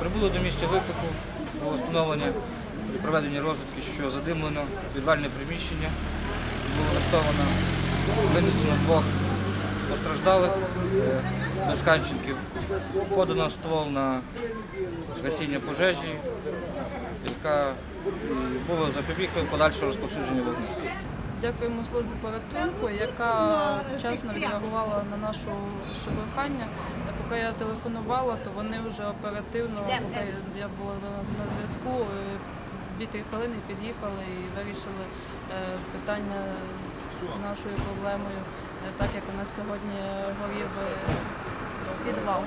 Прибули до місця виклику, було встановлення при проведенні розвідки, що задимлено підвальне приміщення, було врятовано, винесено двох постраждалих без подано ствол на гасіння пожежі, яка було запобігти подальшого розповсюдження вогню. Дякуємо службі порятунку, яка вчасно відреагувала на наше прохання. Поки я телефонувала, то вони вже оперативно, поки я була на, зв'язку, е, дві-три хвилини під'їхали і вирішили е, питання з нашою проблемою, е, так як у нас сьогодні горів е, підвал.